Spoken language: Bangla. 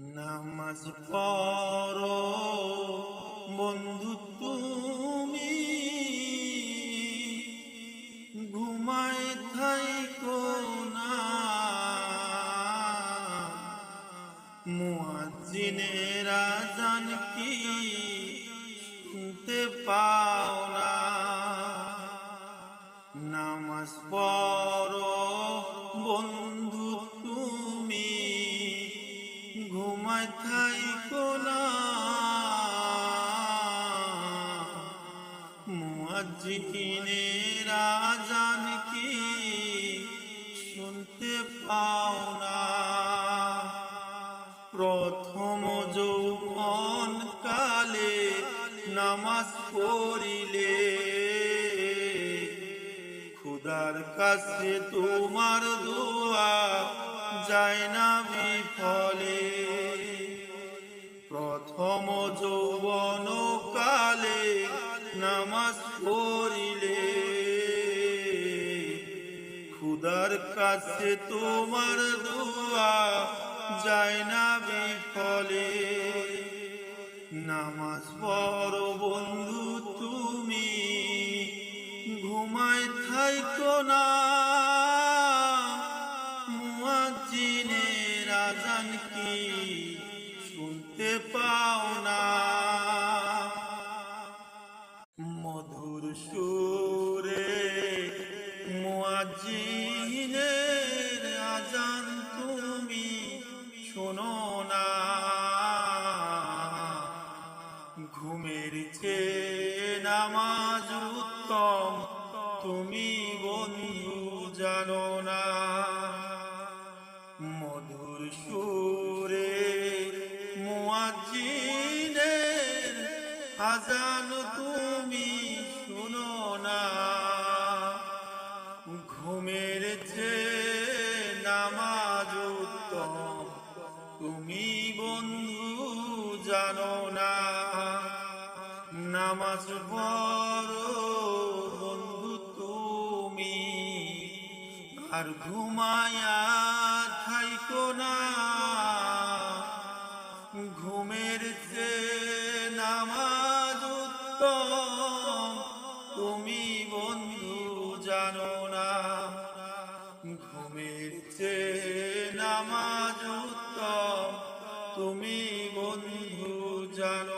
নামাজ পড়ো, বন্ধু তুমি। ঘুমায় থাইকো না। মুয়াজ্জিনের আজান কি শুনতে পাও না। নামাজ পড়ো, বন্ধু ঘুমায় থাইকো না মুয়াজ্জিনের আজান কি শুনতে পাও না প্রথম যৌবন কালে নামাজ পড়িলে। খুদার কাছে তোমার দোয়া যায় না বিফলে। প্রথম যৌবন কালে নামাজ পড়িলে। খুদার কাছে তোমার দোয়া যায় না বিফলে। নামাজ পড়ো বন্ধু শুনতে পাও না মধুর সুরে মুয়াজ্জিনের আজান তুমি শোনো না। ঘুমের চেয়ে নামাজ উত্তম, তুমি বন্ধু জানো না। আজান তুমি শুনো না। ঘুমের যে নামাজ তুমি বন্ধু জানো না। নামাজ পড়ো বন্ধু তুমি। আর ঘুমায়া থাইকো না। তুমি বন্ধু জানো না ঘুমের চে নামাজ তুমি বন্ধু জানো